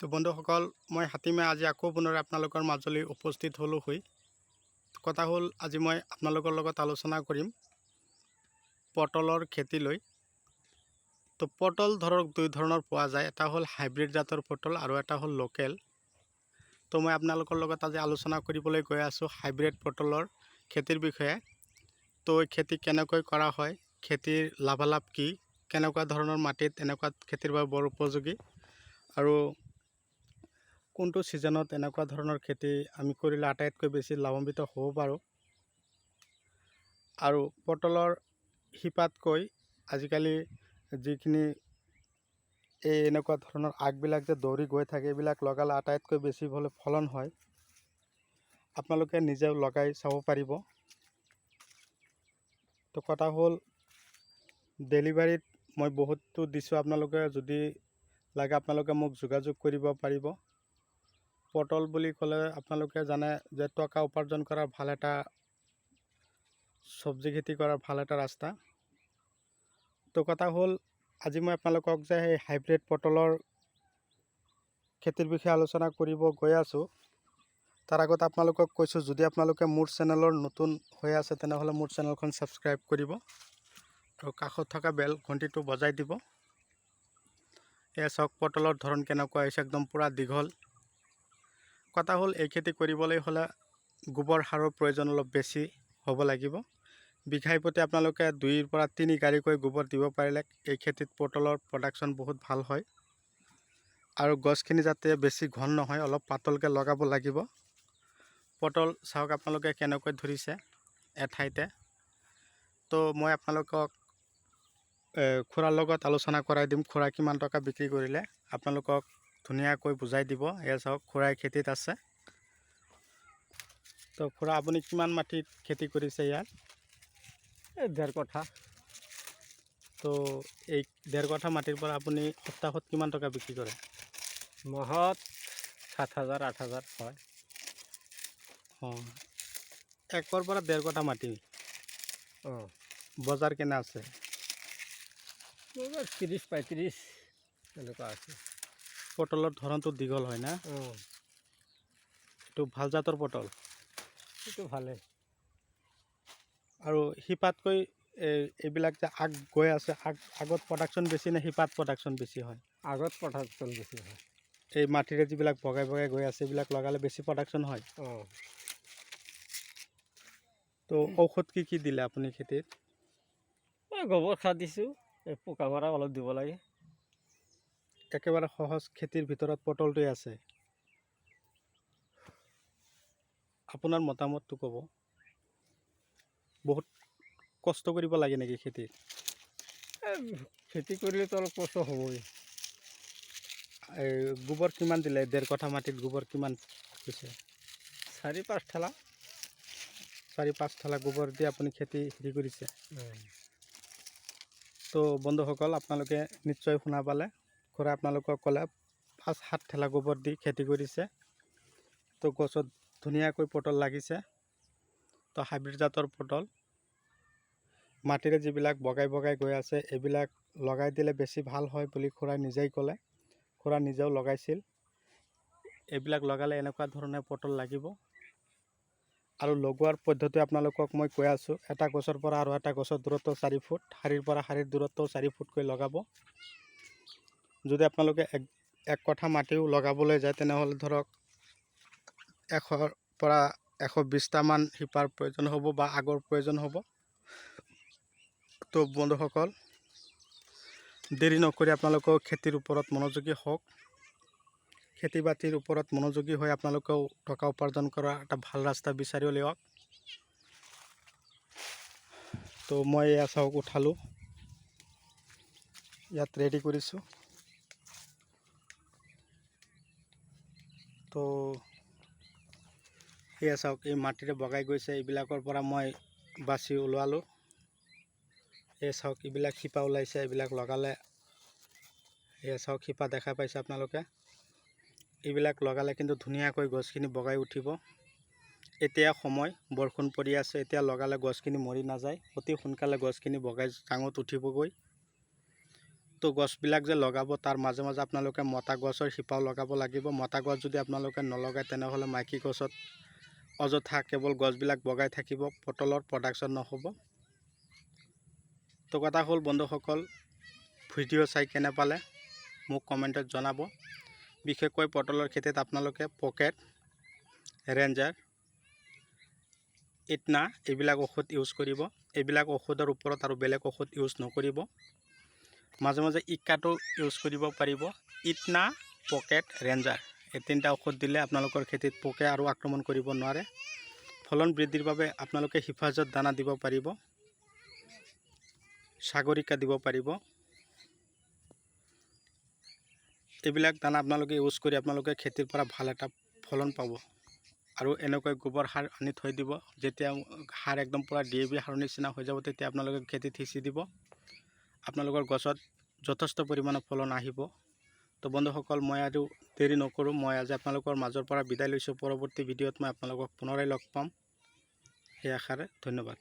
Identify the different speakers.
Speaker 1: তো বন্ধুসকল, মই হাতীমে আজি আকৌ পুনৰ আপোনালোকৰ মাজলৈ উপস্থিত হ'লোঁ হৈ। কথা হ'ল, আজি মই আপোনালোকৰ লগত আলোচনা কৰিম পটলৰ খেতিলৈ তো পটল ধৰক দুই ধৰণৰ পোৱা যায়, এটা হ'ল হাইব্ৰিড জাতৰ পটল আৰু এটা হ'ল লোকেল। তো মই আপোনালোকৰ লগত আজি আলোচনা কৰিবলৈ গৈ আছোঁ হাইব্ৰিড পটলৰ খেতিৰ বিষয়ে। তো খেতি কেনেকৈ কৰা হয়, খেতিৰ লাভালাভ কি, কেনেকুৱা ধৰণৰ মাটিত এনেকুৱা খেতিৰ বাবে বৰ উপযোগী, আৰু কোনটো ছিজনত এনেকুৱা ধৰণৰ খেতি আমি কৰিলে আটাইতকৈ বেছি লাভান্বিত হ'ব পাৰোঁ। আৰু পটলৰ শিপাতকৈ আজিকালি যিখিনি এই এনেকুৱা ধৰণৰ আগবিলাক যে দৌৰি গৈ থাকে, এইবিলাক লগালে আটাইতকৈ বেছি হ'লে ফলন হয়। আপোনালোকে নিজেও লগাই চাব পাৰিব। তো কথা হ'ল, ডেলিভাৰীত মই বহুতো দিছোঁ, আপোনালোকে যদি লাগে আপোনালোকে মোক যোগাযোগ কৰিব পাৰিব। পটল বুলি ক'লে আপোনালোকে জানে যে টকা উপাৰ্জন কৰাৰ ভালো এটা চব্জি খেতি কৰাৰ ভালো এটা ৰাস্তা। তো কথা হ'ল, আজি মই আপোনালোকক যে সেই হাইব্ৰিড পটলৰ খেতিৰ বিষয়ে আলোচনা কৰিব গৈ আছোঁ, তাৰ আগত আপোনালোকক কৈছোঁ, যদি আপোনালোকে মোৰ চেনেলৰ নতুন হৈ আছে তেনেহ'লে মোৰ চেনেলখন ছাবস্ক্ৰাইব কৰিব। আৰু কাষত থকা বেল ঘণ্টিটো বজাই দিব। এয়া চাওক পটলৰ ধৰণ কেনেকুৱা হৈছে, একদম পূৰা দীঘল। কথা হ'ল, এই খেতি কৰিবলৈ হ'লে গোবৰ সাৰৰ প্ৰয়োজন অলপ বেছি হ'ব লাগিব। বিঘাই প্ৰতি আপোনালোকে দুইৰ পৰা তিনি গাড়ীকৈ গোবৰ দিব পাৰিলে এই খেতিত পটলৰ প্ৰডাকশ্যন বহুত ভালো হয়। আৰু গছখিনি যাতে বেছি ঘন নহয়, অলপ পাতলকৈ লগাব লাগিব। পটল চাওক আপোনালোকে কেনেকৈ ধৰিছে এঠাইতে। তো মই আপোনালোকক খুৰাৰ লগত আলোচনা কৰাই দিম, খুৰা কিমান টকা বিক্ৰী কৰিলে। আপোনালোকক ধুনীয়াকৈ বুজাই দিব। এয়া চাওক খুৰাই খেতিত আছে। তো খুৰা আপুনি কিমান মাটিত খেতি কৰিছে ইয়াত?
Speaker 2: এই ডেৰ কঠা।
Speaker 1: তো এই ডেৰ কঠা মাটিৰ পৰা আপুনি সপ্তাহত কিমান টকা বিক্ৰী কৰে?
Speaker 2: মাহত সাত হাজাৰ আঠ হাজাৰ হয়।
Speaker 1: অঁ একৰ পৰা ডেৰ কঠা মাটি।
Speaker 2: অঁ।
Speaker 1: বজাৰ কেনে আছে?
Speaker 2: এইবাৰ ত্ৰিছ পঁয়ত্ৰিছ এনেকুৱা আছে।
Speaker 1: পটলৰ ধৰণটো দীঘল হয় না? এইটো ভালো জাতৰ পটল?
Speaker 2: সেইটো ভালেই।
Speaker 1: আৰু শিপাতকৈ এই এইবিলাক যে আগ গৈ আছে আগ আগত প্ৰডাকশ্যন বেছি নে শিপাত প্ৰডাকশ্যন বেছি হয়?
Speaker 2: আগত প্ৰডাকশ্যন বেছি হয়।
Speaker 1: এই মাটিৰে যিবিলাক বগাই বগাই গৈ আছে এইবিলাক লগালে বেছি প্ৰডাকশ্যন হয়?
Speaker 2: অঁ
Speaker 1: তো ঔষধ কি কি দিলে আপুনি খেতিত?
Speaker 2: গোবৰ সাৰ দিছোঁ এই পোকা মৰা অলপ দিব লাগে।
Speaker 1: একেবাৰে সহজ খেতিৰ ভিতৰত পটলটোৱে আছে। আপোনাৰ মতামতটো ক'ব। বহুত কষ্ট কৰিব লাগে নেকি খেতিত
Speaker 2: খেতি কৰিলেতো অলপ কষ্ট হ'বই।
Speaker 1: এই গোবৰ কিমান দিলে? ডেৰ কঠা মাটিত গোবৰ কিমান হৈছে
Speaker 2: চাৰি পাঁচ ঠেলা।
Speaker 1: চাৰি পাঁচ থালা গোবৰ দি আপুনি খেতি হেৰি কৰিছে। তো বন্ধুসকল আপোনালোকে নিশ্চয় শুনা পালে। খুৰা আপোনালোকক ক'লে, পাঁচ সাত ঠেলা গোবৰ দি খেতি কৰিছে। তো গছত ধুনীয়াকৈ পটল লাগিছে। তো হাইব্ৰিড জাতৰ পটল। মাটিৰে যিবিলাক বগাই বগাই গৈ আছে, এইবিলাক লগাই দিলে বেছি ভালো হয় বুলি খুৰাই নিজেই ক'লে। খুৰা নিজেও লগাইছিল। এইবিলাক লগালে এনেকুৱা ধৰণে পটল লাগিব। আৰু লগোৱাৰ পদ্ধতি আপোনালোকক মই কৈ আছোঁ। এটা গছৰ পৰা আৰু এটা গছৰ দূৰত্ব চাৰি ফুট। শাৰীৰ পৰা শাৰীৰ দূৰত্ব চাৰি ফুটকৈ লগাব। যদি আপোনালোকে এক এক কঠা মাটিও লগাবলৈ যায়, তেনেহ'লে ধৰক এশৰ পৰা এশ বিছটামান শিপাৰ প্ৰয়োজন হ'ব বা আগৰ প্ৰয়োজন হ'ব। তো বন্ধুসকল, দেৰি নকৰি আপোনালোকেও খেতিৰ ওপৰত মনোযোগী হওক। খেতি বাতিৰ ওপৰত মনোযোগী হৈ আপোনালোকেও টকা উপাৰ্জন কৰা এটা ভালো ৰাস্তা বিচাৰি উলিয়াওক তো মই এয়া চাওক, উঠালোঁ। ইয়াত ৰেডি কৰিছোঁ। তো এয়া চাওক এই মাটিৰে বগাই গৈছে এইবিলাকৰ পৰা মই বাচি ওলোৱালোঁ এই চাওক এইবিলাক শিপা ওলাইছে এইবিলাক লগালে। এয়া চাওক শিপা দেখা পাইছে আপোনালোকে। এইবিলাক লগালে কিন্তু ধুনীয়াকৈ গছখিনি বগাই উঠিব। এতিয়া সময় বৰষুণ পৰি আছে এতিয়া লগালে গছখিনি মৰি নাযায়। অতি সোনকালে গছখিনি বগাই টাঙত উঠিবগৈ। তো গছবিলাক যে লগাব, তাৰ মাজে মাজে আপোনালোকে মতা গছৰ শিপাও লগাব লাগিব। মতা গছ যদি আপোনালোকে নলগায়, তেনেহ'লে মাইকী গছত অযথা কেৱল গছবিলাক বগাই থাকিব, পটলৰ প্ৰডাকশ্যন নহ'ব। তো কথা হ'ল, বন্ধুসকল, ভিডিঅ' চাই কেনে পালে মোক কমেণ্টত জনাব। বিশেষকৈ পটলৰ খেতিত আপোনালোকে পকেট, ৰেঞ্জাৰ, ইটনা, এইবিলাক ঔষধ ইউজ কৰিব। এইবিলাক ঔষধৰ ওপৰত আৰু বেলেগ ঔষধ ইউজ নকৰিব। মাজে মাজে ইকাটো ইউজ কৰিব পাৰিব। ইটনা পকেট ৰেঞ্জাৰ। এই তিনিটা ঔষধ দিলে আপোনালোকৰ খেতিত পোকে আৰু আক্ৰমণ কৰিব নোৱাৰে। ফলন বৃদ্ধিৰ বাবে আপোনালোকে হিফাজত দানা দিব পাৰিব। সাগৰিকা দিব পাৰিব। এইবিলাক দানা আপোনালোকে ইউজ কৰি আপোনালোকে খেতিৰ পৰা ভালো এটা ফলন পাব। আৰু এনেকৈ গোবৰ সাৰ আনি থৈ দিব। যেতিয়া সাৰ একদম পূৰা ডি এ বি সাৰৰ নিচিনা হৈ যাব, তেতিয়া আপোনালোকে খেতিত সিঁচি দিব। আপোনালোকৰ গছত যথেষ্ট পৰিমাণৰ ফলন আহিব। তো বন্ধুসকল, মই আৰু দেৰি নকৰোঁ। মই আজি আপোনালোকৰ মাজৰ পৰা বিদায় লৈছোঁ। পৰৱৰ্তী ভিডিঅ'ত মই আপোনালোকক পুনৰাই লগ পাম। সেই আশাৰে ধন্যবাদ।